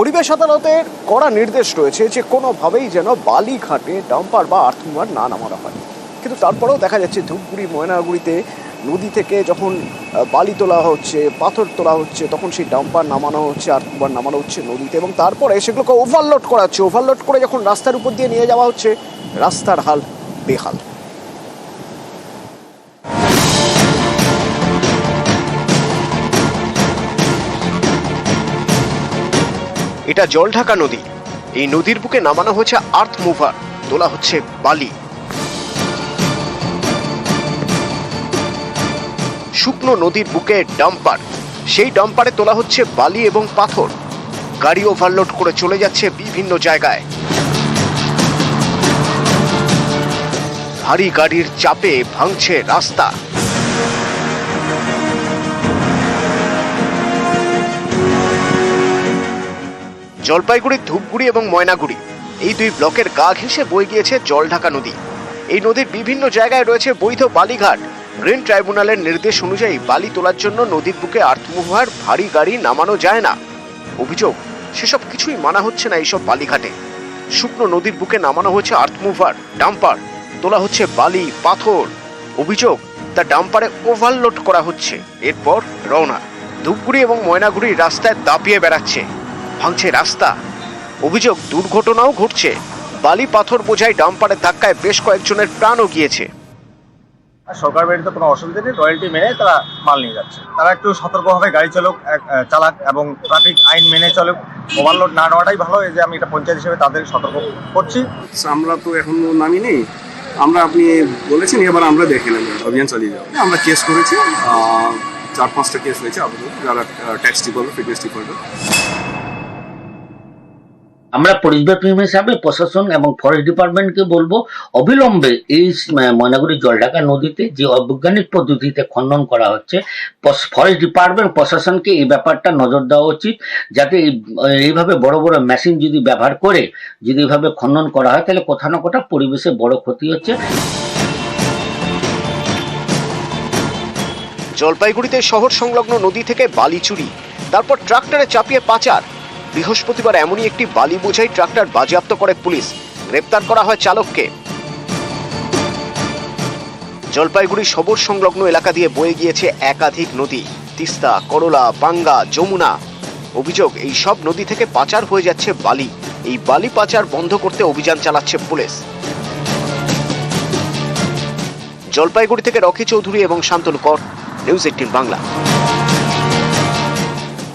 পরিবেশ আদালতের কড়া নির্দেশ রয়েছে যে কোনোভাবেই যেন বালি ঘাটে ডাম্পার বা আর্থমুভার না নামানো হয়। কিন্তু তারপরেও দেখা যাচ্ছে ধূপগুড়ি, ময়নাগুড়িতে নদী থেকে যখন বালি তোলা হচ্ছে, পাথর তোলা হচ্ছে, তখন সেই ডাম্পার নামানো হচ্ছে আর আর্থমুভার নামানো হচ্ছে নদীতে এবং তারপরে সেগুলোকে ওভারলোড করা হচ্ছে। ওভারলোড করে যখন রাস্তার উপর দিয়ে নিয়ে যাওয়া হচ্ছে, রাস্তার হাল বেহাল। এটা জলঢাকা নদী। এই নদীর বুকে নামানো হচ্ছে আর্থ মুভার, তোলা হচ্ছে বালি। শুকনো নদীর বুকে ডাম্পার, সেই ডাম্পারে তোলা হচ্ছে বালি এবং পাথর। গাড়ি ওভারলোড করে চলে যাচ্ছে বিভিন্ন জায়গায়। ভারী গাড়ির চাপে ভাঙছে রাস্তা। জলপাইগুড়ি, ধূপগুড়ি এবং ময়নাগুড়ি। এই দুই ব্লকের গা ঘেঁষে বয়ে গিয়েছে জলঢাকা নদী। এই নদীর বিভিন্ন জায়গায় রয়েছে বৈধ বালিঘাট। গ্রিন ট্রাইব্যুনালের নির্দেশ অনুযায়ী বালি তোলার জন্য নদীর বুকে আর্থমুভার ভারী গাড়ি নামানো যায় না। অভিযোগ, সেসব কিছুই মানা হচ্ছে না এইসব বালিঘাটে। শুকনো নদীর বুকে নামানো হচ্ছে আর্থমুভার ডাম্পার, তোলা হচ্ছে বালি, পাথর। অভিযোগ, তা ডাম্পারে ওভারলোড করা হচ্ছে। এরপর রওনা। ধূপগুড়ি এবং ময়নাগুড়ির রাস্তায় দাপিয়ে বেড়াচ্ছে। ভাঙছে রাস্তা। অভিযোগ দুর্ঘটনাও ঘটছে। বালি পাথর বোঝাই ডাম্পারের ধাক্কায় বেশ কয়েকজনের প্রাণও গিয়েছে। আর সরকার বাড়িতে কোনো অসুবিধা নেই রয়্যালটি মেনে তারা মাল নিয়ে যাচ্ছে। তারা একটু সতর্কভাবে গাড়ি চালক এক- চালাক এবং ট্রাফিক আইন মেনে চলুক। ওভারলোড না নেওয়াটাই ভালো এই যে আমি এটা পঞ্চায়েত হিসেবে তাদের সতর্ক করছি। আমরা তো এখনও নামিনি আমরা আপনি বলেছেন এবার আমরা দেখে নেব অভিযান চালিয়ে যাব। আমরা কেস করেছি চার পাঁচটা কেস হয়েছে আপাতত। যারা ট্যাক্সটি করবে ফিটনেসটি করবে আমরা পরিবেশ প্রেমী হিসাবে প্রশাসন এবং ফরেস্ট ডিপার্টমেন্টকে বলব, অবিলম্বে এই ময়নাগুড়ি জলঢাকা নদীতে যে অবৈজ্ঞানিক পদ্ধতিতে খনন করা হচ্ছে ফরেস্ট ডিপার্টমেন্ট প্রশাসনকে এই ব্যাপারটা নজর দেওয়া উচিত, যাতে এইভাবে বড় বড় মেশিন যদি ব্যবহার করে, যদি এইভাবে খনন করা হয়, তাহলে কোথাও না কোথাও পরিবেশে বড় ক্ষতি হচ্ছে। জলপাইগুড়িতে শহর সংলগ্ন নদী থেকে বালি চুরি তারপর ট্রাক্টরে চাপিয়ে পাচার। বৃহস্পতিবার এমনই একটি বালি বোঝাই ট্রাক্টর বাজেয়াপ্ত করে পুলিশ। গ্রেপ্তার করা হয় চালককে। জলপাইগুড়ি শবর সংলগ্ন এলাকা দিয়ে বয়ে গিয়েছে একাধিক নদী। তিস্তা, করলা, বাঙ্গা, যমুনা। অভিযোগ, এই সব নদী থেকে পাচার হয়ে যাচ্ছে বালি। এই বালি পাচার বন্ধ করতে অভিযান চালাচ্ছে পুলিশ। জলপাইগুড়ি থেকে রকি চৌধুরী এবং শান্তনু কর, নিউজ এইটিন বাংলা।